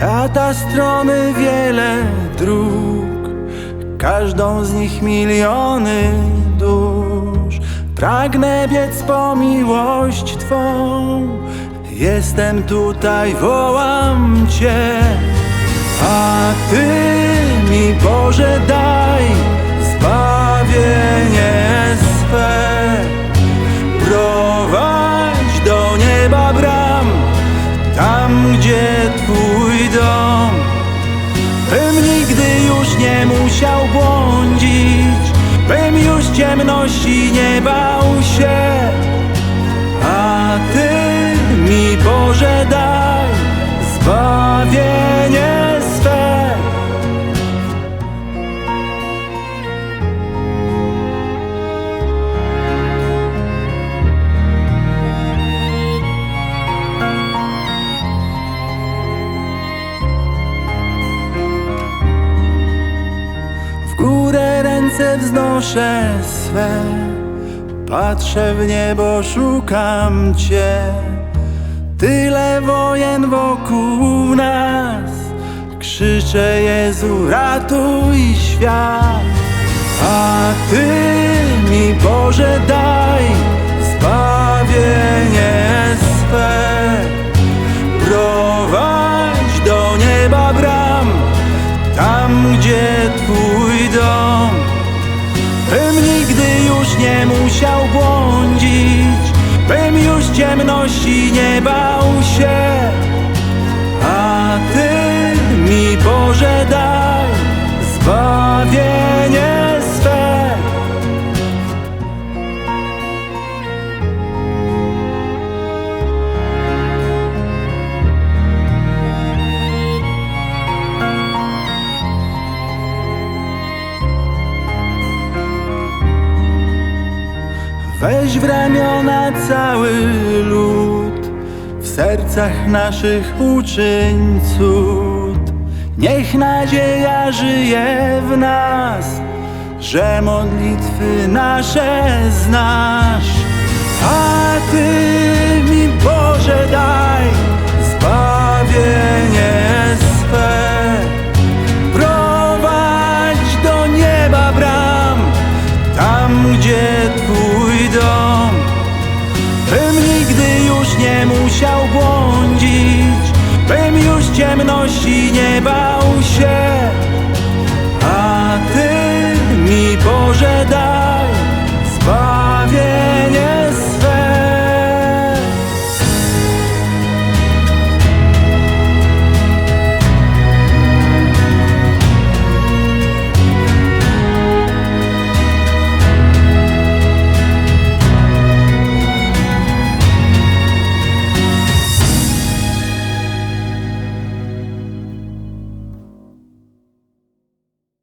Świata strony wiele dróg, każdą z nich miliony dusz. Pragnę biec po miłość Twą, jestem tutaj, wołam Cię. A Ty nie musiał błądzić, bym już ciemności nie bał się. A Ty mi Boże daj ręce wznoszę swe. Patrzę w niebo, szukam Cię. Tyle wojen wokół nas. Krzyczę Jezu, ratuj świat. A Ty mi Boże daj nie musiał błądzić. Bym już ciemności nie bał się Weź w ramiona cały lud, w sercach naszych uczyń cud. Niech nadzieja żyje w nas, że modlitwy nasze znasz. A Ty nie musiał błądzić Bym już ciemności nie bał się. A Ty mi Boże daj